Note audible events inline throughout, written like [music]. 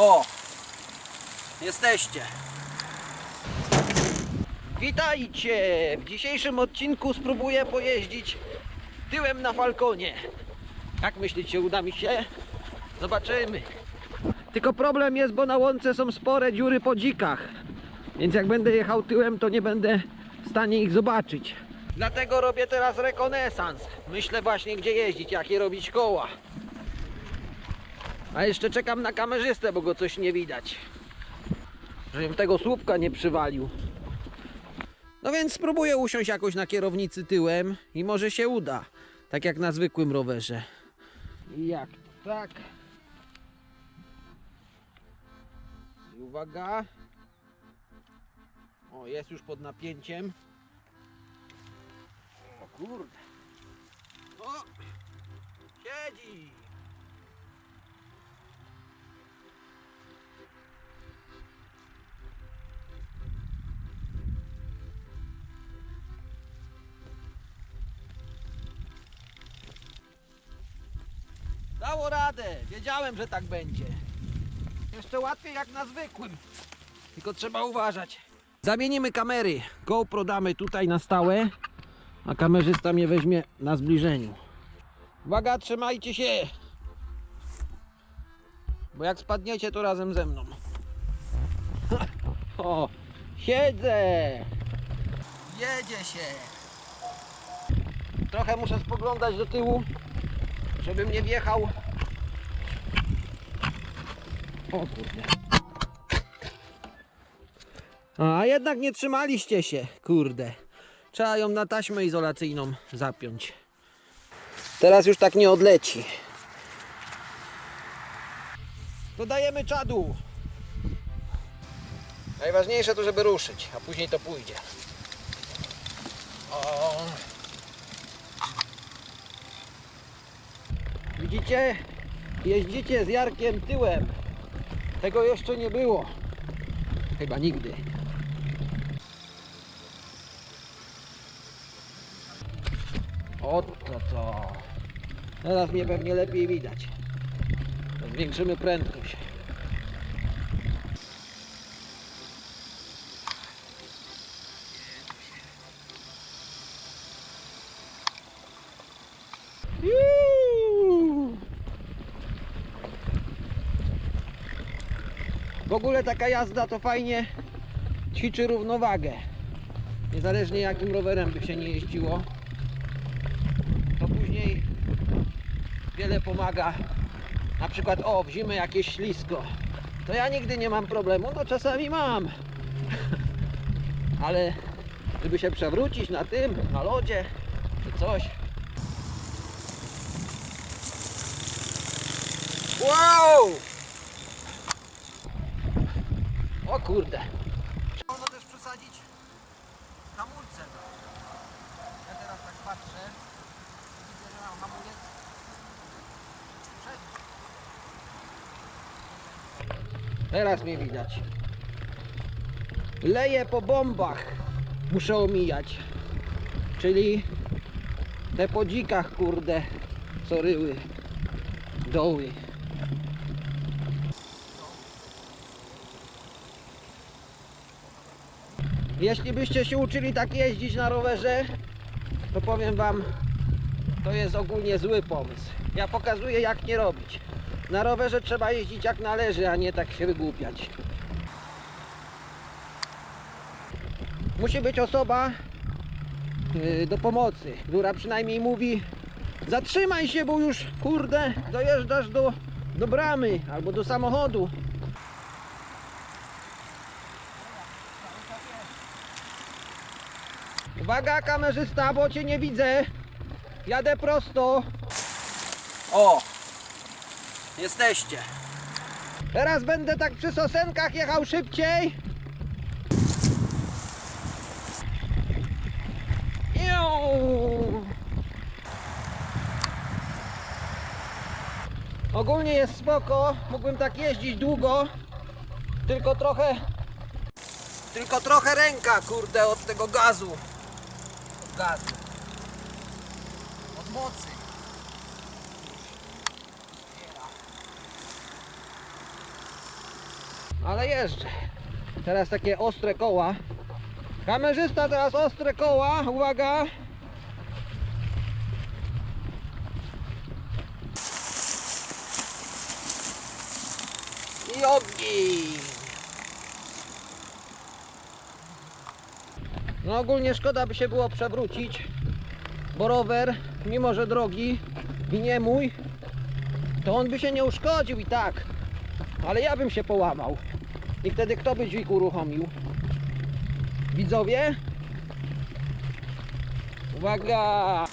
O! Jesteście. Witajcie! W dzisiejszym odcinku spróbuję pojeździć tyłem na Falconie. Jak myślicie, uda mi się? Zobaczymy. Tylko problem jest, bo na łące są spore dziury po dzikach. Więc jak będę jechał tyłem, to nie będę w stanie ich zobaczyć. Dlatego robię teraz rekonesans. Myślę właśnie, gdzie jeździć, jakie robić koła. A jeszcze czekam na kamerzystę, bo go coś nie widać. Żebym tego słupka nie przywalił. No więc spróbuję usiąść jakoś na kierownicy tyłem i może się uda. Tak jak na zwykłym rowerze. Jak tak. I uwaga. O, jest już pod napięciem. O kurde. O! Siedzi! Dało radę. Wiedziałem, że tak będzie. Jeszcze łatwiej jak na zwykłym. Tylko trzeba uważać. Zamienimy kamery. GoPro damy tutaj na stałe, a kamerzysta mnie weźmie na zbliżeniu. Uwaga, trzymajcie się. Bo jak spadniecie, to razem ze mną. [laughs] O, siedzę. Jedzie się. Trochę muszę spoglądać do tyłu, żebym nie wjechał. O kurde. A jednak nie trzymaliście się, kurde. Trzeba ją na taśmę izolacyjną zapiąć. Teraz już tak nie odleci. Dodajemy czadu. Najważniejsze to, żeby ruszyć, a później to pójdzie. O. Widzicie? Jeździcie z Jarkiem tyłem. Tego jeszcze nie było. Chyba nigdy. Oto to. Teraz mnie pewnie lepiej widać. Zwiększymy prędkość. Juuu. W ogóle taka jazda to fajnie ćwiczy równowagę. Niezależnie jakim rowerem by się nie jeździło, to później wiele pomaga. Na przykład o, w zimę jakieś ślisko. To ja nigdy nie mam problemu, no czasami mam. [laughs] Ale żeby się przewrócić na tym, na lodzie czy coś. Wow! O kurde. Można też przesadzić hamulcem. Ja teraz tak patrzę. Widzę, że mam hamulec. Teraz mnie widać. Leję po bombach. Muszę omijać. Czyli te po dzikach, kurde, co ryły doły. Jeśli byście się uczyli tak jeździć na rowerze, to powiem wam, to jest ogólnie zły pomysł. Ja pokazuję jak nie robić. Na rowerze trzeba jeździć jak należy, a nie tak się wygłupiać. Musi być osoba yy, do pomocy, która przynajmniej mówi zatrzymaj się, bo już kurde dojeżdżasz do, do bramy albo do samochodu. Uwaga kamerzysta, bo cię nie widzę. Jadę prosto. O! Jesteście. Teraz będę tak przy sosenkach jechał szybciej. Iu. Ogólnie jest spoko, mógłbym tak jeździć długo, tylko trochę, tylko trochę ręka, kurde, od tego gazu. Gazu. Od mocy. ale jeżdżę. Teraz takie ostre koła. Kamerzysta teraz ostre koła, uwaga. I. No ogólnie szkoda by się było przewrócić, bo rower, mimo że drogi i nie mój, to on by się nie uszkodził i tak. Ale ja bym się połamał. I wtedy kto by dźwig uruchomił? Widzowie? Uwaga!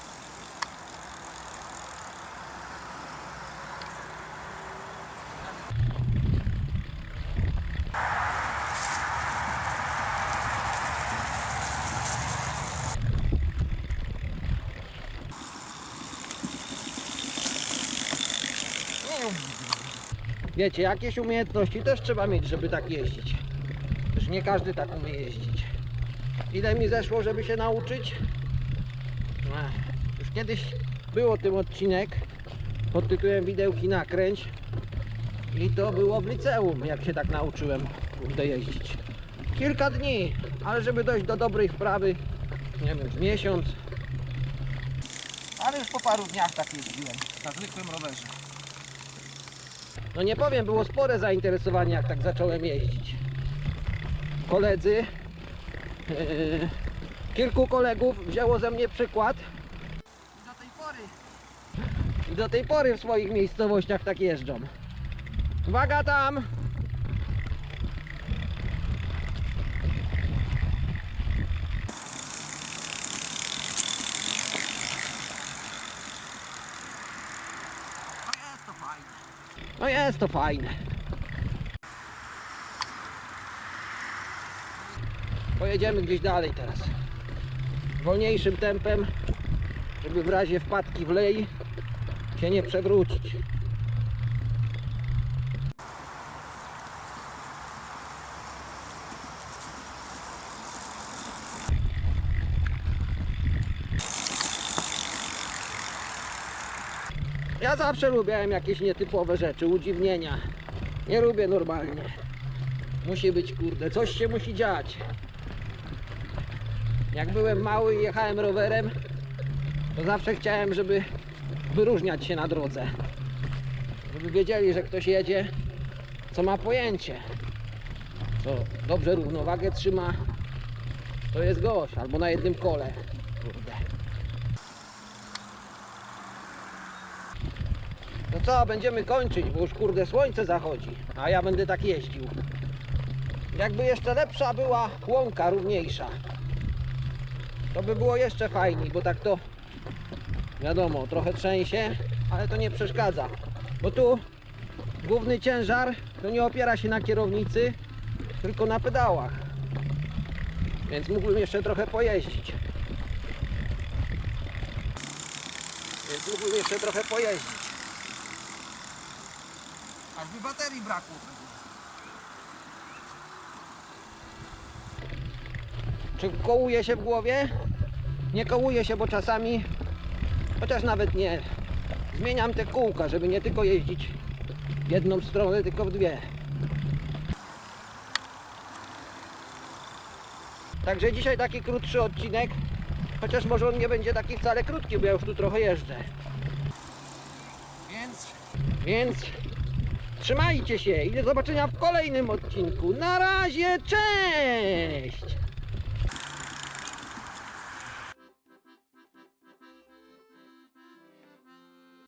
Wiecie, jakieś umiejętności też trzeba mieć, żeby tak jeździć. Już nie każdy tak umie jeździć. Ile mi zeszło, żeby się nauczyć? Ech, Już kiedyś był o tym odcinek pod tytułem Widełki nakręć i to było w liceum, jak się tak nauczyłem kurde jeździć. Kilka dni, ale żeby dojść do dobrej wprawy, nie wiem, miesiąc. Ale już po paru dniach tak jeździłem, na zwykłym rowerze. No nie powiem, było spore zainteresowanie jak tak zacząłem jeździć. Koledzy, yy, kilku kolegów wzięło ze mnie przykład. I do tej pory, i do tej pory w swoich miejscowościach tak jeżdżą. Uwaga tam! No jest to fajne. No jest to fajne. Pojedziemy gdzieś dalej teraz. Wolniejszym tempem, żeby w razie wpadki w lej się nie przewrócić. Ja zawsze lubiłem jakieś nietypowe rzeczy, udziwnienia. Nie lubię normalnie. Musi być kurde, coś się musi dziać. Jak byłem mały i jechałem rowerem, to zawsze chciałem, żeby wyróżniać się na drodze. Żeby wiedzieli, że ktoś jedzie, co ma pojęcie. Co dobrze równowagę trzyma, to jest gość, albo na jednym kole. Kurde. No co, będziemy kończyć, bo już kurde słońce zachodzi, a ja będę tak jeździł. Jakby jeszcze lepsza była łąka, równiejsza, to by było jeszcze fajniej, bo tak to wiadomo, trochę trzęsie, ale to nie przeszkadza. Bo tu główny ciężar to nie opiera się na kierownicy, tylko na pedałach. Więc mógłbym jeszcze trochę pojeździć. Więc mógłbym jeszcze trochę pojeździć. Aż by baterii brakło. Czy kołuje się w głowie? Nie kołuje się, bo czasami, chociaż nawet nie, zmieniam te kółka, żeby nie tylko jeździć w jedną stronę, tylko w dwie. Także dzisiaj taki krótszy odcinek, chociaż może on nie będzie taki wcale krótki, bo ja już tu trochę jeżdżę. Więc, więc Trzymajcie się i do zobaczenia w kolejnym odcinku. Na razie, cześć!